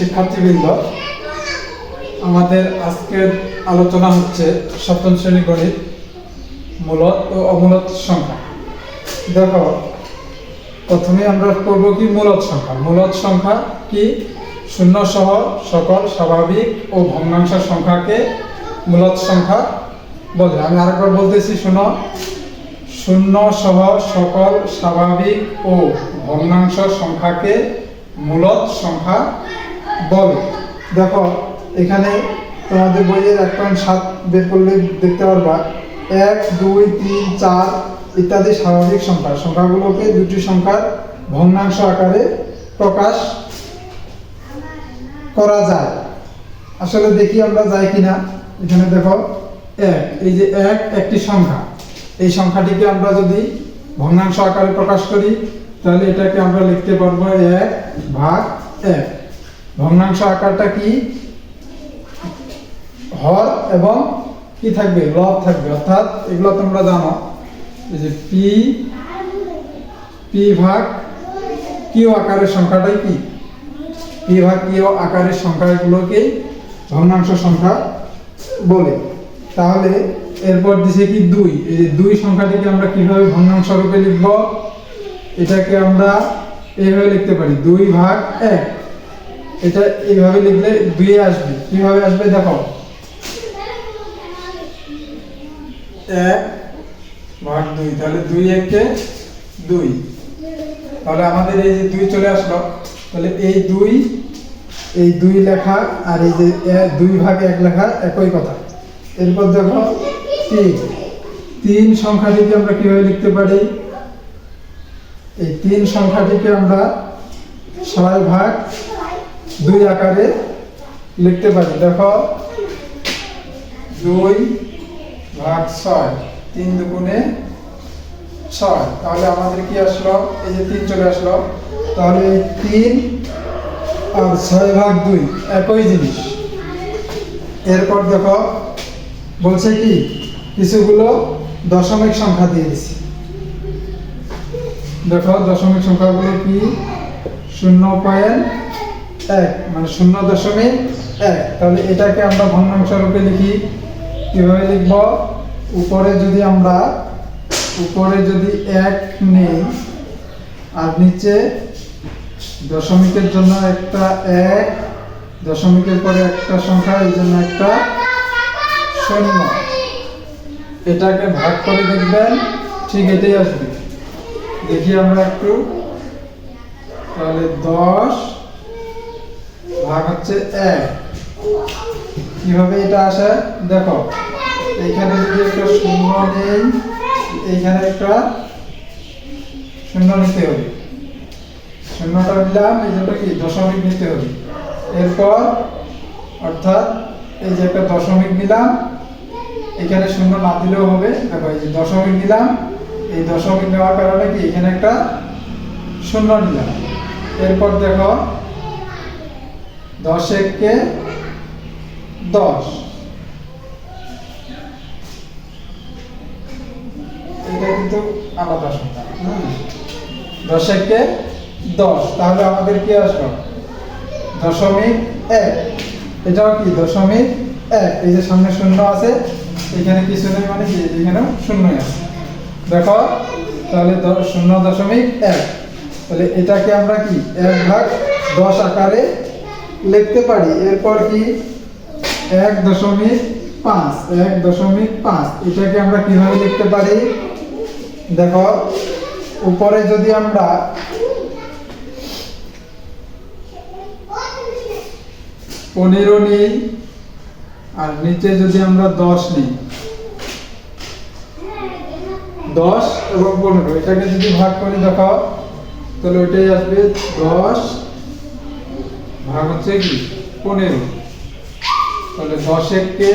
শিক্ষার্থীবৃন্দ, আমাদের আজকের আলোচনা হচ্ছে সপ্তম শ্রেণি গণিত, মূলত ও অমূলত সংখ্যা। দেখো, প্রথমে আমরা করব কি মূলত সংখ্যা? মূলত সংখ্যা কি? শূন্য সহ সকল স্বাভাবিক ও ভগ্নাংশ সংখ্যাকে মূলত সংখ্যা বলে। আমি আরেকবার বলতেছি, শোনো, শূন্য সহ সকল স্বাভাবিক ও ভগ্নাংশ সংখ্যাকে মূলত সংখ্যা বলে। দেখো, এখানে তোমাদের বইয়ের এক পয়েন্ট সাত বের করলে দেখতে পারবা। এক, দুই, তিন, চার ইত্যাদি স্বাভাবিক সংখ্যা। সংখ্যাগুলোকে দুটি সংখ্যার ভগ্নাংশ আকারে প্রকাশ করা যায়। আসলে দেখি আমরা যাই কিনা। এখানে দেখো, এক, এই যে এক, একটি সংখ্যা। এই সংখ্যাটিকে আমরা যদি ভগ্নাংশ আকারে প্রকাশ করি, তাহলে এটাকে আমরা লিখতে পারব এক ভাগ এক। ভগ্নাংশ আকারটা কি? হর এবং কি থাকবে? লব থাকবে। অর্থাৎ এগুলো তোমরা জানো। যে পি পি ভাগ কিউ আকারের সংখ্যাটাই কি? পি ভাগ কিউ আকারের সংখ্যাগুলোকেই ভগ্নাংশ সংখ্যা বলে। তাহলে এরপর দিছে কি দুই? এই যে দুই সংখ্যাটিকে আমরা কীভাবে ভগ্নাংশ রূপে লিখব? এটাকে আমরা এইভাবে লিখতে পারি। দুই ভাগ এক। এটা এইভাবে লিখলে দুই আসবে। কীভাবে আসবে দেখো। এক ভাগ দুই, তাহলে দুই একে দুই। তাহলে আমাদের এই যে দুই চলে আসলো, তাহলে এই দুই এই দুই লেখা আর এই যে দুই ভাগ এক লেখা একই কথা। এরপর দেখো তিন। তিন সংখ্যাটিকে আমরা কীভাবে লিখতে পারি? এই তিন সংখ্যাটিকে আমরা ছয় ভাগ দুই আকারে লিখতে পারি। দেখো, দুই ভাগ ছয়, তিন দুগুণে ছয়। তাহলে আমাদের কি আসলো? এই যে তিন চলে আসলো। তাহলে তিন আর ছয় ভাগ দুই, একই জিনিস। এরপর দেখো, বলছে কি? কিছুগুলো দশমিক সংখ্যা দিয়ে দিছি। দেখো, দশমিক সংখ্যাগুলো কি? শূন্য পয়েন্ট এক মানে শূন্য দশমিক এক। তাহলে এটাকে আমরা ভগ্নাংশ রূপে লিখি। কীভাবে লিখব, উপরে যদি আমরা, উপরে যদি এক নেই, আর নিচে দশমিকের জন্য একটা এক, দশমিকের পরে একটা সংখ্যা, এই জন্য একটা শূন্য। এটাকে ভাগ করে দেখবেন, ঠিক এটাই আসবে। দেখি আমরা একটু। তাহলে দশ ভাগ হচ্ছে এক। কীভাবে এটা আসে? দেখো, এইখানে যদি একটা শূন্য নেই, এইখানে একটা শূন্য নিতে হবে। শূন্যটা নিলাম, এই জন্য কি? দশমিক নিতে হবে। এরপর, অর্থাৎ এই যে একটা দশমিক নিলাম, এখানে শূন্য না দিলেও হবে। দেখো, এই যে দশমিক নিলাম, এই দশমিক নেওয়ার কারণে কি? এখানে একটা শূন্য নিলাম। এরপর দেখো দশ এককে দশ। এটা কিন্তু আলাদা সংখ্যা দশ একে দশ, তাহলে আমাদের কি আসলো? দশমিক এক। এটাও কি? দশমিক এক। এই যে সামনে শূন্য আছে, এখানে কিছু নেই মানে কি? এখানেও শূন্যই আছে। দেখো, তাহলে শূন্য দশমিক এক। তাহলে এটাকে আমরা কি? এক ভাগ দশ আকারে লিখতে পারি। এরপর কি? এক দশমিক পাঁচ, এক দশমিক পাঁচ। এটাকে আমরা কীভাবে লিখতে পারি? দেখো, উপরে যদি আমরা পনেরো নিই, আর নিচে যদি আমরা দশ নিই, দশ এবং পনেরো, এটাকে যদি ভাগ করে, দেখো, তাহলে ওইটাই আসবে দশ ভাগ হচ্ছে কি? পনেরো। তাহলে দশ এককে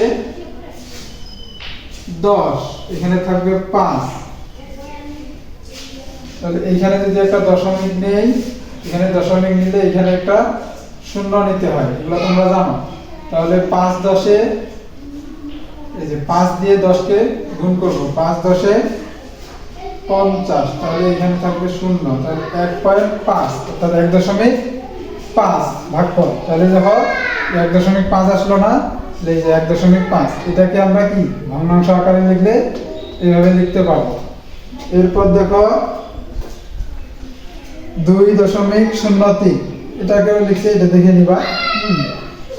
দশ, এখানে থাকবে পাঁচ। তাহলে এইখানে যদি একটা দশমিক নেই, এখানে দশমিক নিলে এখানে একটা শূন্য নিতে হয়। এগুলো তোমরা জানো। তাহলে পাঁচ দশে, এই যে পাঁচ দিয়ে দশকে গুণ করব। পাঁচ দশে পঞ্চাশ, তাহলে এখানে থাকবে শূন্য। তাহলে এক পয়েন্ট পাঁচ, অর্থাৎ এক দশমিক পাঁচ ভাগফল তাহলে দেখো, এক দশমিক পাঁচ আসলো না এই যে এক দশমিক পাঁচ, এটাকে আমরা কি ভগ্নাংশ আকারে লিখলে এইভাবে লিখতে পারব। এরপর দেখো, দুই দশমিক শূন্য তিন, এটাকেও লিখছে এটা দেখে নিবা।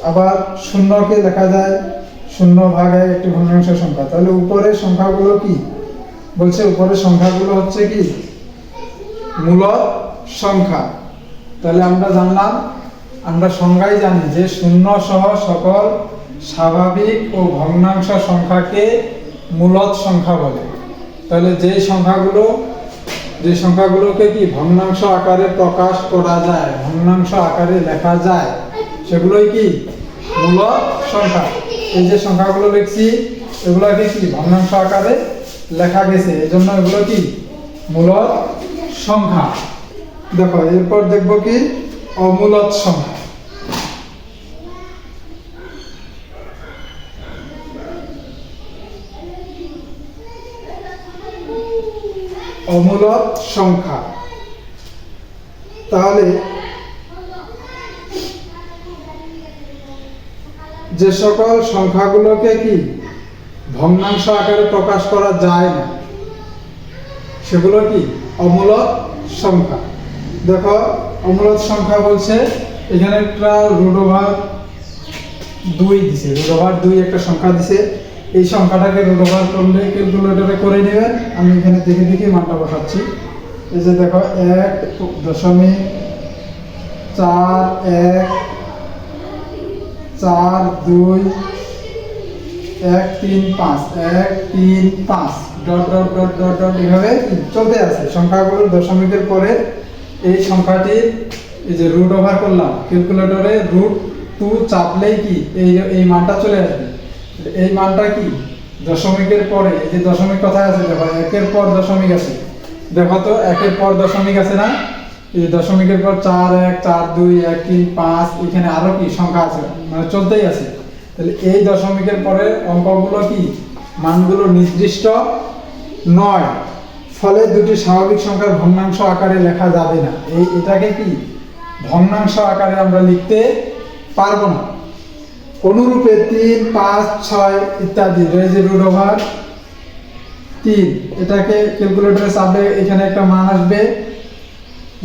আবার শূন্যকে লেখা যায়, শূন্য ভাগে একটি ভগ্নাংশ সংখ্যা। তাহলে উপরের সংখ্যাগুলো কি? বলছে উপরের সংখ্যাগুলো হচ্ছে কি? মূলত সংখ্যা। তাহলে আমরা জানলাম, আমরা সংজ্ঞায় জানি যে শূন্য সহ সকল স্বাভাবিক ও ভগ্নাংশ সংখ্যাকে মূলত সংখ্যা বলে। তাহলে যে সংখ্যাগুলো, যে সংখ্যাগুলোকে কি ভগ্নাংশ আকারে প্রকাশ করা যায়, ভগ্নাংশ আকারে লেখা যায়, সেগুলোই কি? মূলত সংখ্যা। এই যে সংখ্যাগুলো লিখছি, এগুলোকে কি ভগ্নাংশ আকারে লেখা গেছে? এই জন্য এগুলো কি? মূলত সংখ্যা। দেখো, এরপর দেখব কি? অমূলত সংখ্যা অমূলত সংখ্যা। তাহলে যে সকল সংখ্যাগুলোকে কি ভগ্নাংশ আকারে প্রকাশ করা যায় না, সেগুলো কি? অমূলত সংখ্যা। দেখো অমূলত সংখ্যা বলছে, এখানে একটা রুট ওভার দুই দিছে, রুট ওভার দুই একটা সংখ্যা দিছে। এই সংখ্যাটাকে রুট ওভার করলে ক্যালকুলেটরে করে নেবেন আমি এখানে দেখে দেখে মানটা বসাচ্ছি। এই যে দেখো, এক দশমিক চার, এক, চার, দুই, এক, তিন, পাঁচ, এক, তিন, পাঁচ। Dot dot dot dot dot, এভাবে চলতে আছে। সংখ্যাগুলোর দশমিকের পরে এই সংখ্যাটির এই যে রুট ওভার করলাম ক্যালকুলেটরে রুট টু চাপলেই কি এই এই মানটা চলে আসবে? এই মানটা কি? দশমিকের পরে, এই যে দশমিক কথায় আছে, দেখো, একের পর দশমিক আছে। দেখো তো, একের পর দশমিক আছে না? এই দশমিকের পর চার এক, চার দুই, এক, তিন, পাঁচ, এখানে আরও কি সংখ্যা আছে? মানে চলতেই আছে। তাহলে এই দশমিকের পরে অঙ্কগুলো কি? মানগুলো নির্দিষ্ট নয়। ফলে দুটি স্বাভাবিক সংখ্যার ভগ্নাংশ আকারে লেখা যাবে না। এই এটাকে কি? ভগ্নাংশ আকারে আমরা লিখতে পারব না। অনুরূপে তিন, পাঁচ, ছয় ইত্যাদি রয়েছে রুট ওভার তিন। এটাকে ক্যালকুলেটরে চাপলে এখানে একটা মান আসবে।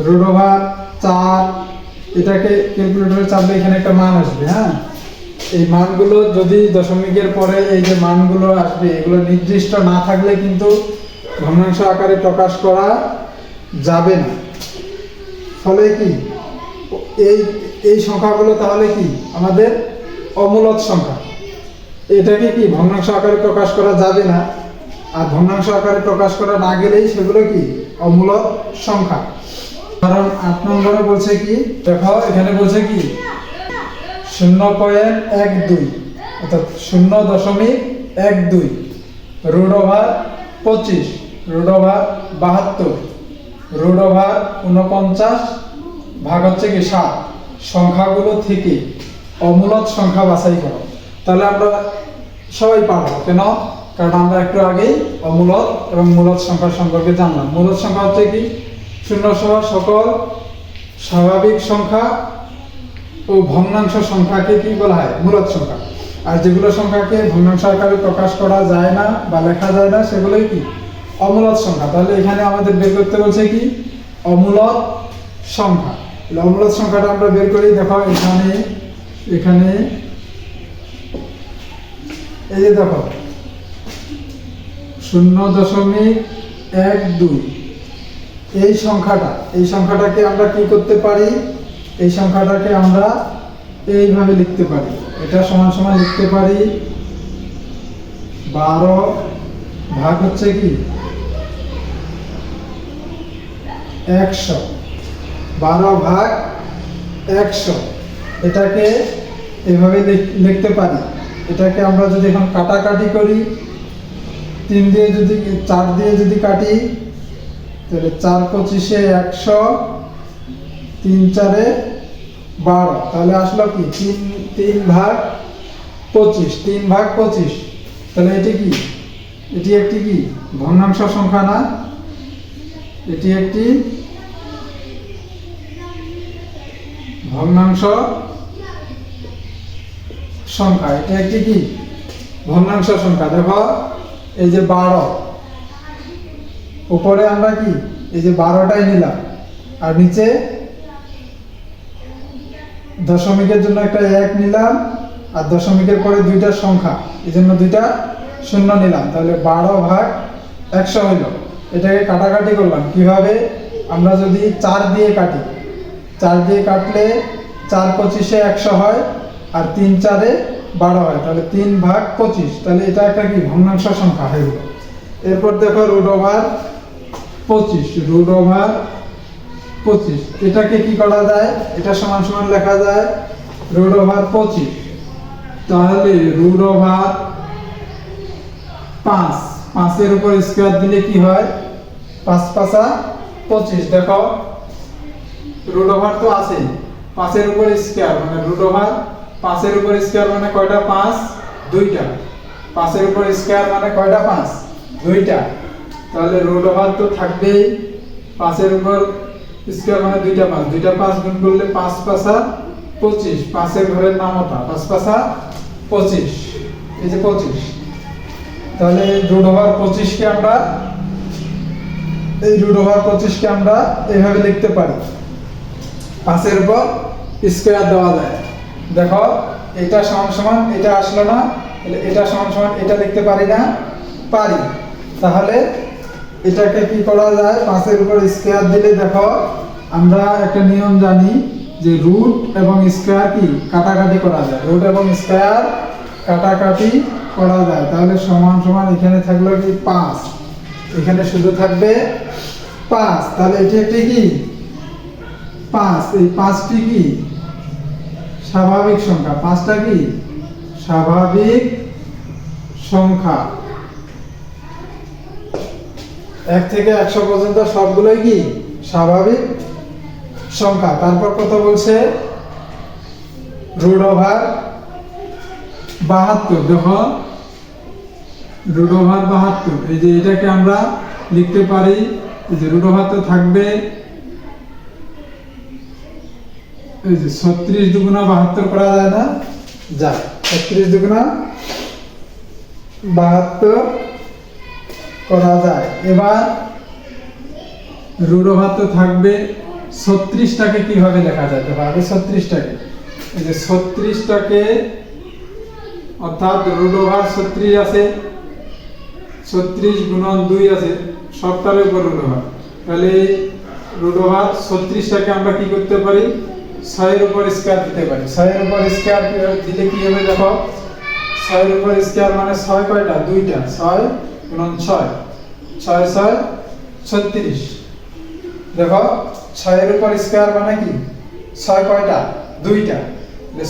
রুট ওভার চার, এটাকে ক্যালকুলেটরে চাপলে এখানে একটা মান আসবে হ্যাঁ? এই মানগুলো যদি দশমিকের পরে এই যে মানগুলো আসবে, এগুলো নির্দিষ্ট না থাকলে কিন্তু ভগ্নাংশ আকারে প্রকাশ করা যাবে না। ফলে কি? এই এই সংখ্যাগুলো তাহলে কি? আমাদের অমূলত সংখ্যা। এটাকে কি ভগ্নাংশ আকারে প্রকাশ করা যাবে না? আর ভগ্নাংশ আকারে প্রকাশ করা না গেলেই সেগুলো কি? অমূলত সংখ্যা। কারণ আট নম্বরে বলছে কি? দেখো, এখানে বলছে কি? শূন্য পয়েন্ট এক দুই, অর্থাৎ শূন্য দশমিক এক দুই, রুট ওভার পঁচিশ। রুট ওভার বাহাত্তর রুট ওভার উনপঞ্চাশ ভাগ হচ্ছে কি সাত। সংখ্যাগুলো থেকে অমূলত সংখ্যা বাছাই করো। তাহলে আমরা সবাই পারব, কেন? কারণ আমরা একটু আগেই অমূলত এবং মূলত সংখ্যা সম্পর্কে জানলাম। মূলত সংখ্যা হচ্ছে কি? শূন্য সহ সকল স্বাভাবিক সংখ্যা ও ভগ্নাংশ সংখ্যাকে কি বলা হয়? মূলত সংখ্যা। আর যেগুলো সংখ্যাকে ভগ্নাংশ আকারে প্রকাশ করা যায় না বা লেখা যায় না, সেগুলোই কি? অমূলত সংখ্যা। তাহলে এখানে আমাদের বের করতে বলছে কি? অমূলত সংখ্যা। অমূলত সংখ্যাটা আমরা বের করি, দেখো এখানে এখানে, এই যে দেখো, শূন্য দশমিক এক দুই। এই সংখ্যাটা, এই সংখ্যাটাকে আমরা কি করতে পারি? এই সংখ্যাটাকে আমরা এইভাবে লিখতে পারি। এটা সমান সমান লিখতে পারি, বারো ভাগ হচ্ছে কি? একশো। বারো ভাগ একশো। এটাকে এভাবে লিখ- লিখতে পারি। এটাকে আমরা যদি এখন কাটাকাটি করি, তিন দিয়ে যদি, চার দিয়ে যদি কাটি, তাহলে চার পঁচিশে একশো, তিন চারে বারো। তাহলে আসলো কি? তিন তিন ভাগ পঁচিশ, তিন ভাগ পঁচিশ। তাহলে এটি কি? এটি একটি কি? ভগ্নাংশ সংখ্যা না? এটি একটি ভগ্নাংশ সংখ্যা। এটা একটি কি? ভগ্নাংশ সংখ্যা। দেখো, এই যে বারো, উপরে আমরা কি? এই যে বারোটাই নিলাম। আর নিচে দশমিকের জন্য একটা এক নিলাম, আর দশমিকের পরে দুইটা সংখ্যা। এই জন্য দুইটা শূন্য নিলাম। তাহলে বারো ভাগ একশো হইল। এটাকে কাটাকাটি করলাম। কীভাবে? আমরা যদি চার দিয়ে কাটি, চার দিয়ে কাটলে চার পঁচিশে একশো হয় আর তিন চারে বারো হয়, তাহলে তিন ভাগ পঁচিশ। তাহলে এটা একটা কি? ভগ্নাংশ সংখ্যা হয়ে গেল। এরপর দেখো রুট ওভার পঁচিশ রুট ওভার পঁচিশ। এটাকে কি করা যায়? এটা সমান সমান লেখা যায় রুট ওভার পঁচিশ। তাহলে রুট ওভার পাঁচ, পাঁচের উপর স্কোয়ার দিলে কি হয়? পাঁচ পাঁচা পঁচিশ, দেখো। রুট ওভার তো আছে। পাঁচের উপর স্কোয়ার মানে রুট ওভার পাঁচের উপর স্কোয়ার মানে কয়টা? পাঁচ, দুইটা। পাঁচের উপর স্কোয়ার মানে কয়টা? পাঁচ, দুইটা। তাহলে রুট ওভার তো থাকবেই। পাঁচের উপর স্কোয়ার মানে দুইটা পাঁচ। দুইটা পাঁচ গুণ করলে পাঁচ পাঁচা পঁচিশ। পাঁচের ঘরের নাম ওটা পাঁচ পাঁচা পঁচিশ। এই যে পঁচিশ। তাহলে রুট ওভার পঁচিশকে আমরা এই রুট ওভার পঁচিশকে আমরা এইভাবে লিখতে পারি। পাঁচের উপর স্কোয়ার দেওয়া যায়। দেখো, এটা সমান সমান, এটা আসলো না, তাহলে এটা সমান সমান, এটা লিখতে পারি না, পারি। তাহলে এটাকে কি করা যায়? পাঁচের উপর স্কোয়ার দিলে দেখো, আমরা একটা নিয়ম জানি যে রুট এবং স্কোয়ার কি? কাটাকাটি করা যায়। রুট এবং স্কোয়ার কাটাকাটি করা যায়। তাহলে সমান সমান এখানে থাকল কি? পাঁচ। এখানে শুধু থাকবে পাঁচ। তাহলে এটি একটি কি? পাঁচ। এই পাঁচটি কি? স্বাভাবিক সংখ্যা। পাঁচটা কি? স্বাভাবিক সংখ্যা। এক থেকে একশো পর্যন্ত সবগুলোই কি? স্বাভাবিক সংখ্যা। তারপর কত বলছে? রুট ওভার বাহাত্তর। দেখো রুট ওভার বাহাত্তর। এই যে এটাকে আমরা লিখতে পারি যে রুট ওভার তো থাকবে, এই যে ছত্রিশ দুগুণা বাহাত্তর করা যায় না? যায় ছত্রিশ দুগুণা বাহাত্তর করা যায়। এবার রুট ওভার তো থাকবে, ছত্রিশটাকে কীভাবে লেখা যায়? দেখো, আগে ছত্রিশটাকে। এই যে ছত্রিশটাকে, অর্থাৎ রুট ওভার ছত্রিশ আছে ছত্রিশ গুণন দুই আছে সবটার উপর রুট ওভার তাহলে রুট ওভার ছত্রিশটাকে আমরা কি করতে পারি? ছয়ের উপর স্কোয়ার দিতে পারি। ছয়ের উপর স্কোয়ার দিলে কি হবে দেখো? ছয়ের উপর স্কোয়ার মানে ছয় কয়টা? দুইটা। ছয় গুণন ছয়। ছয় ছয়, ছত্রিশ। দেখো, ছয়ের উপর স্কোয়ার মানে কি? ছয় কয়টা? দুইটা।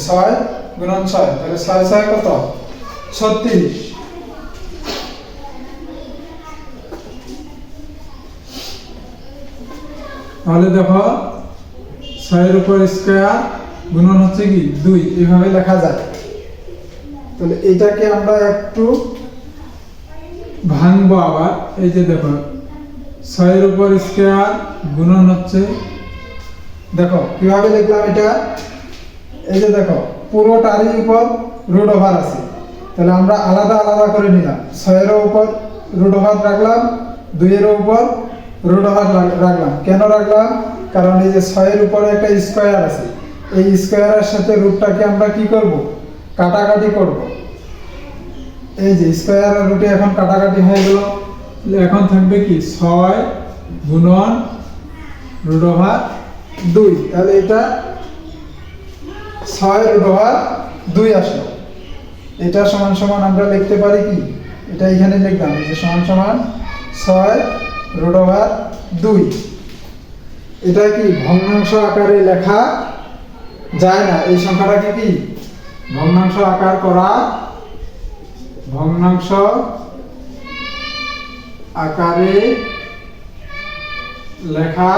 ছয় গুণন ছয়। তাহলে ছয় ছয় কত? ছত্রিশ। তাহলে দেখো, ছয়ের উপর স্কোয়ার গুণন হচ্ছে কি? দুই। এইভাবে লেখা যায়। তাহলে এটাকে আমরা একটু ভাঙবো আবার। এই যে দেখো, ছয়ের উপর স্কোয়ার গুণন হচ্ছে, দেখো, কীভাবে লিখলাম এটা? এই যে দেখো, পুরো পুরোটারই উপর রুট ওভার আছে। তাহলে আমরা আলাদা আলাদা করে নিলাম। ছয়েরও উপর রুট ওভার রাখলাম, দুইয়েরও উপর রুট রাখলাম কেন রাখলাম কারণ এই যে ছয়ের উপরে একটা স্কোয়ার আছে। এই স্কোয়ারের সাথে রুটটাকে আমরা কি করব? কাটাকাটি করব। এই যে স্কোয়ার রুটে এখন কাটাকাটি হয়ে গেল। এখন থাকবে কি? ছয় গুণন রুট ওভার দুই। তাহলে এটা ছয় রুট ওভার দুই আসলো। এটা সমান সমান আমরা লিখতে পারি কি? এটা এখানে লিখলাম। যে সমান সমান ছয় রুট ওভার দুই। এটা কি ভগ্নাংশ আকারে লেখা যায় না? এই সংখ্যাটাকে কি ভগ্নাংশ আকার করা ভগ্নাংশ আকারে লেখা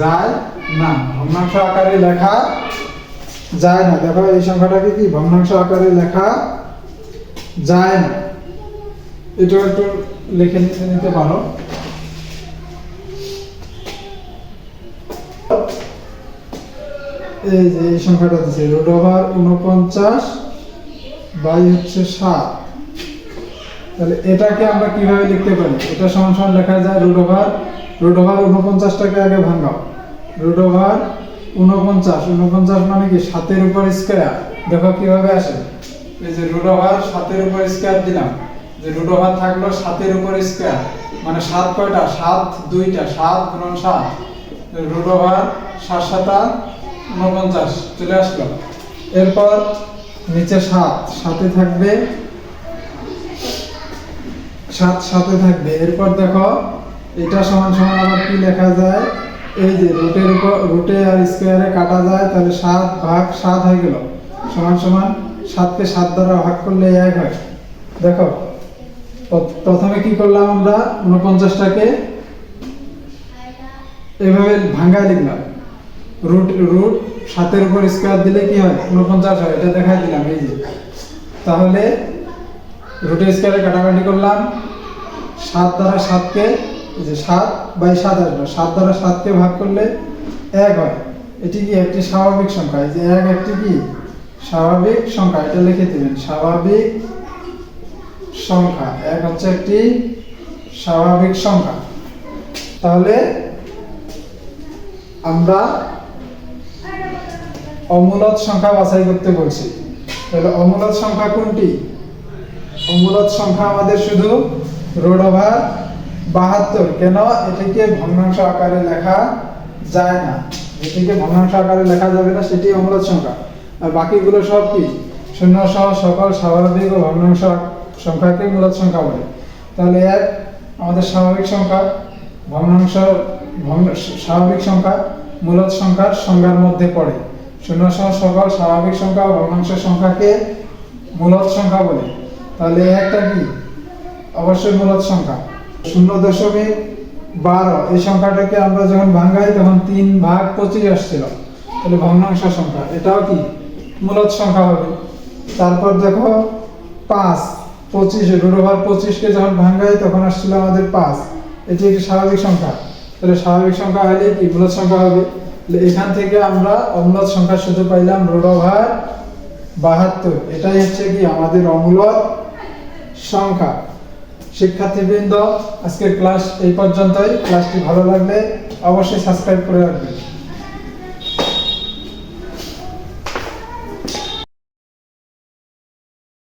যায় না। ভগ্নাংশ আকারে লেখা যায় না। দেখো, এই সংখ্যাটাকে কি? ভগ্নাংশ আকারে লেখা যায় না। এটা একটু লিখে নিতে পারো। এই যে এই সংখ্যাটা দিচ্ছে রুট ওভার উনপঞ্চাশ বাই হচ্ছে সাত। তাহলে এটাকে আমরা কীভাবে লিখতে পারি? এটা সমান সমান লেখা যায় রুট ওভার রুট ওভার উনপঞ্চাশটাকে আগে ভাঙাও। রুট ওভার উনপঞ্চাশ উনপঞ্চাশ মানে কি? সাতের উপর স্কোয়ার দেখো কীভাবে আসে। এই যে রুট ওভার সাতের উপর স্কোয়ার দিলাম। যে রুট ওভার থাকল সাতের উপর স্কোয়ার মানে সাত কয়টা? সাত, দুইটা, সাত গুণন সাত। রুট ওভার সাত সাতা উনপঞ্চাশ চলে আসলো। এরপর নিচে সাত সাথে থাকবে। সাত সাথে থাকবে। এরপর দেখো, এটা সমান সমান আবার কি লেখা যায়? এই যে রুটের উপর, রুটে আর স্কোয়ারে কাটা যায়, তাহলে সাত ভাগ সাত হয়ে গেল। সমান সমান সাতকে সাত দ্বারা ভাগ করলে এক হয়। দেখো প্রথমে কি করলাম আমরা? উনপঞ্চাশটাকে এভাবে ভাঙ্গায় লিখলাম। রুট রুট সাতের উপর স্কোয়ার দিলে কি হয়? উনপঞ্চাশ হয়, এটা দেখাই দিলাম, এই যে। তাহলে রুটের স্কোয়ারে কাটাকাটি করলাম। সাত দ্বারা সাতকে যে সাত বাই সাত আসবে, সাত দ্বারা সাতকে ভাগ করলে এক হয়। এটি কি? একটি স্বাভাবিক সংখ্যা, এই যে এক একটি কি? স্বাভাবিক সংখ্যা, এটা লিখে দিবেন, স্বাভাবিক সংখ্যা। এক হচ্ছে একটি স্বাভাবিক সংখ্যা। তাহলে আমরা অমূলদ সংখ্যা বাছাই করতে বলছি। তাহলে অমূলত সংখ্যা কোনটি? অমূলত সংখ্যা আমাদের শুধু রোড ওভার বাহাত্তর। কেন? এটিকে ভগ্নাংশ আকারে লেখা যায় না। এটিকে ভগ্নাংশ আকারে লেখা যাবে না, সেটি অমূলত সংখ্যা। আর বাকিগুলো সব কি? শূন্য সহ সকল স্বাভাবিক ও ভগ্নাংশ সংখ্যাকে মূলদ সংখ্যা বলে। তাহলে এক, আমাদের স্বাভাবিক সংখ্যা, ভগ্নাংশ স্বাভাবিক সংখ্যা মূলদ সংখ্যার সংজ্ঞার মধ্যে পড়ে। শূন্য সহ সকল স্বাভাবিক সংখ্যা ও ভগ্নাংশ সংখ্যাকে মূলদ সংখ্যা বলে। তাহলে একটা কি? অবশ্যই মূলদ সংখ্যা। শূন্য দশমিক বারো, এই সংখ্যাটাকে আমরা যখন ভাঙাই তখন তিন ভাগ পঁচিশ আসছিল। তাহলে ভগ্নাংশ সংখ্যা, এটাও কি? মূলদ সংখ্যা হবে। তারপর দেখো পাঁচ পঁচিশ রুট ওভার পঁচিশকে যখন ভাঙাই তখন আসছিল আমাদের পাঁচ। এটি একটি স্বাভাবিক সংখ্যা। তাহলে স্বাভাবিক সংখ্যা হলে কি? মূলদ সংখ্যা হবে। এখান থেকে আমরা অমূলদ সংখ্যার শুধু পাইলাম রুট ওভার বাহাত্তর। এটাই হচ্ছে কি? আমাদের অমূলত সংখ্যা। শিক্ষার্থীবৃন্দ, আজকের ক্লাস এই পর্যন্তই। ক্লাসটি ভালো লাগলে অবশ্যই সাবস্ক্রাইব করে রাখবেন।